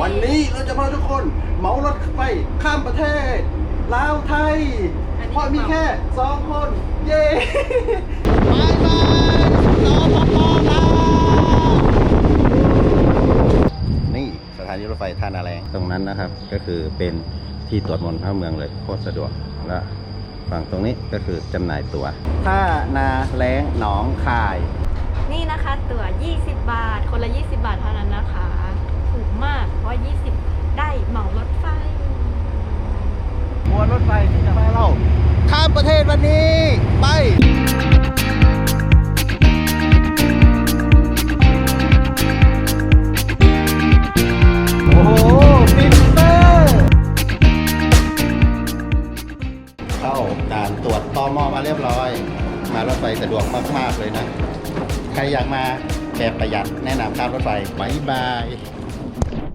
วันนี้เราจะพาทุกคนเหมารถไฟข้ามประเทศลาวไทย เพราะมีแค่สองคน เย้บายบายสปปลาวนี่สถานีรถไฟท่านาแรงตรงนั้นนะครับ ก็คือเป็นที่ตรวจมนเข้าเมืองเลยโคตรสะดวกและฝั่งตรงนี้ก็คือจำหน่ายตั๋วท่านาแรงหนองคาย นี่นะคะตั๋ว 20 บาท คนละ 20 บาทเท่านั้นนะคะ ถูกมาก เพราะ 20 ได้เหมารถไฟ มวนรถไฟที่จะมาเล่าข้าม ประเทศวันนี้ ไปโอ้โหฟิลเตอร์เข้าด่านตรวจตอมอมาเรียบร้อย มารถไฟสะดวกมาก ๆ เลยนะ ใครอยากมาแบบประหยัดแนะนำข้ามรถไฟบายบาย